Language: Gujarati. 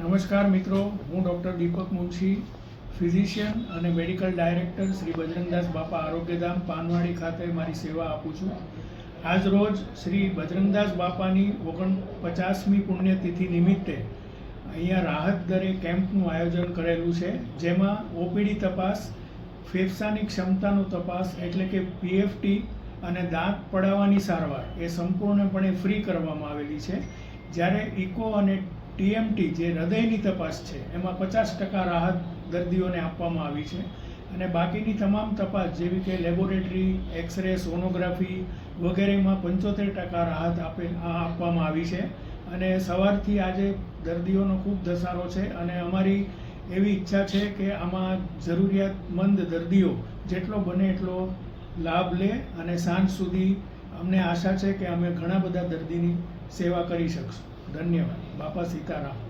નમસ્કાર મિત્રો, હું ડૉક્ટર દીપક મુનશી, ફિઝિશિયન અને મેડિકલ ડાયરેક્ટર શ્રી બજરંગદાસ બાપા આરોગ્યધામ, પાનવાડી ખાતે મારી સેવા આપું છું. આજ રોજ શ્રી બજરંગદાસ બાપાની ઓગણ પચાસમી પુણ્યતિથિ નિમિત્તે અહીંયા રાહત દરે કેમ્પનું આયોજન કરેલું છે, જેમાં ઓપીડી તપાસ, ફેફસાની ક્ષમતાનો તપાસ એટલે કે પીએફટી અને દાંત પડાવવાની સારવાર એ સંપૂર્ણપણે ફ્રી કરવામાં આવેલી છે. જ્યારે ઇકો અને ટીએમટી જે હૃદયની તપાસ છે, એમાં પચાસ ટકા રાહત દર્દીઓને આપવામાં આવી છે અને બાકીની તમામ તપાસ જેવી કે લેબોરેટરી એક્સરે સોનોગ્રાફી વગેરેમાં પંચોતેર ટકા રાહત આપે આપવામાં આવી છે અને સવારથી આજે દર્દીઓનો ખૂબ ધસારો છે અને અમારી એવી ઈચ્છા છે કે આમાં જરૂરિયાતમંદ દર્દીઓ જેટલો બને એટલો લાભ લે અને સાંજ સુધી અમને આશા છે કે અમે ઘણા બધા દર્દીની સેવા કરી શકશું. ધન્યવાદ. બાપા સીતારામ.